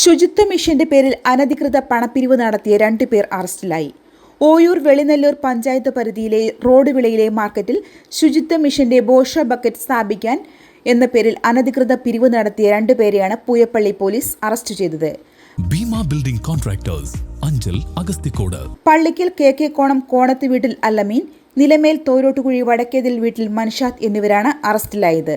ശുചിത്വ മിഷന്റെ പേരിൽ അനധികൃത പണപ്പിരിവ് നടത്തിയ രണ്ടു പേർ അറസ്റ്റിലായി. ഓയൂർ വെളിനെല്ലൂർ പഞ്ചായത്ത് പരിധിയിലെ റോഡ് വിളയിലെ മാർക്കറ്റിൽ ശുചിത്വ മിഷന്റെ ബോഷ ബക്കറ്റ് സ്ഥാപിക്കാൻ എന്ന പേരിൽ അനധികൃത പിരിവ് നടത്തിയ രണ്ടുപേരെയാണ് പൂയപ്പള്ളി പോലീസ് അറസ്റ്റ് ചെയ്തത്. Bheema building contractors Anchal Agasthikode. Pallikkal K K Konam കോണത്ത് വീട്ടിൽ അല്ലമീൻ നിലമേൽ തോരോട്ടുകുഴി വടക്കേതിൽ വീട്ടിൽ മൻഷാദ് എന്നിവരാണ് അറസ്റ്റിലായത്.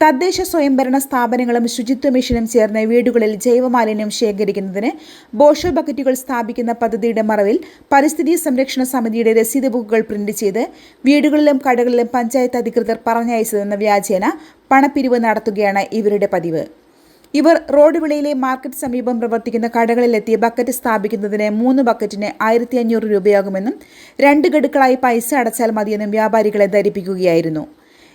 തദ്ദേശ സ്വയംഭരണ സ്ഥാപനങ്ങളും ശുചിത്വ മിഷനും ചേർന്ന് വീടുകളിൽ ജൈവമാലിന്യം ശേഖരിക്കുന്നതിന് ബോഷോ ബക്കറ്റുകൾ സ്ഥാപിക്കുന്ന പദ്ധതിയുടെ മറവിൽ പരിസ്ഥിതി സംരക്ഷണ സമിതിയുടെ രസീത് ബുക്കുകൾ പ്രിന്റ് ചെയ്ത് വീടുകളിലും കടകളിലും പഞ്ചായത്ത് അധികൃതർ പറഞ്ഞയച്ചതെന്ന വ്യാജേന പണപ്പിരിവ് നടത്തുകയാണ് ഇവരുടെ പതിവ്. ഇവർ റോഡ് വിളയിലെ മാർക്കറ്റ് സമീപം പ്രവർത്തിക്കുന്ന കടകളിലെത്തി ബക്കറ്റ് സ്ഥാപിക്കുന്നതിന് മൂന്ന് ബക്കറ്റിന് ആയിരത്തി അഞ്ഞൂറ് രൂപയാകുമെന്നും രണ്ട് ഗഡുക്കളായി പൈസ അടച്ചാൽ മതിയെന്നും വ്യാപാരികളെ ധരിപ്പിക്കുകയായിരുന്നു.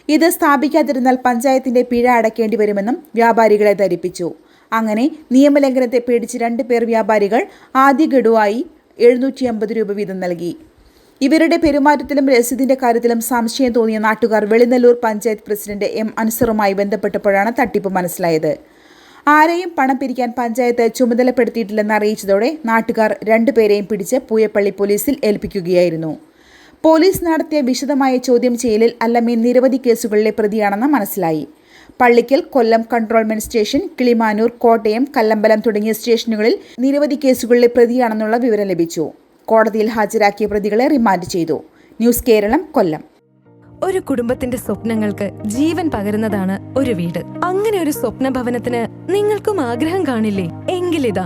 ഇത് സ്ഥാപിക്കാതിരുന്നാൽ പഞ്ചായത്തിന്റെ പിഴ അടയ്ക്കേണ്ടി വരുമെന്നും വ്യാപാരികളെ ധരിപ്പിച്ചു. അങ്ങനെ നിയമലംഘനത്തെ പേടിച്ച് രണ്ട് പേർ വ്യാപാരികൾ ആദ്യ ഗഡുവായി എഴുന്നൂറ്റി അമ്പത് രൂപ വീതം നൽകി. ഇവരുടെ പെരുമാറ്റത്തിലും രസീതിന്റെ കാര്യത്തിലും സംശയം തോന്നിയ നാട്ടുകാർ വെളിനല്ലൂർ പഞ്ചായത്ത് പ്രസിഡന്റ് എം അൻസറുമായി ബന്ധപ്പെട്ടപ്പോഴാണ് തട്ടിപ്പ് മനസ്സിലായത്. ആരെയും പണം പിരിക്കാൻ പഞ്ചായത്ത് ചുമതലപ്പെടുത്തിയിട്ടില്ലെന്ന് അറിയിച്ചതോടെ നാട്ടുകാർ രണ്ടുപേരെയും പിടിച്ച് പൂയപ്പള്ളി പോലീസിൽ ഏൽപ്പിക്കുകയായിരുന്നു. പോലീസ് നടത്തിയ വിശദമായ ചോദ്യം ചെയ്യലിൽ അല്ലമീൻ നിരവധി കേസുകളിലെ പ്രതിയാണെന്ന് മനസ്സിലായി. പള്ളിക്കൽ കൊല്ലം കൺട്രോൾമെന്റ് സ്റ്റേഷൻ കിളിമാനൂർ കോട്ടയം കല്ലമ്പലം തുടങ്ങിയ സ്റ്റേഷനുകളിൽ നിരവധി കേസുകളിലെ പ്രതിയാണെന്നുള്ള വിവരം ലഭിച്ചു. കോടതിയിൽ ഹാജരാക്കിയ പ്രതികളെ റിമാൻഡ് ചെയ്തു. ന്യൂസ് കേരളം കൊല്ലം. ഒരു കുടുംബത്തിന്റെ സ്വപ്നങ്ങൾക്ക് ജീവൻ പകരുന്നതാണ് ഒരു വീട്. അങ്ങനെ ഒരു സ്വപ്ന ഭവനത്തിന് നിങ്ങൾക്കും ആഗ്രഹം കാണില്ലേ? എങ്കിലിതാ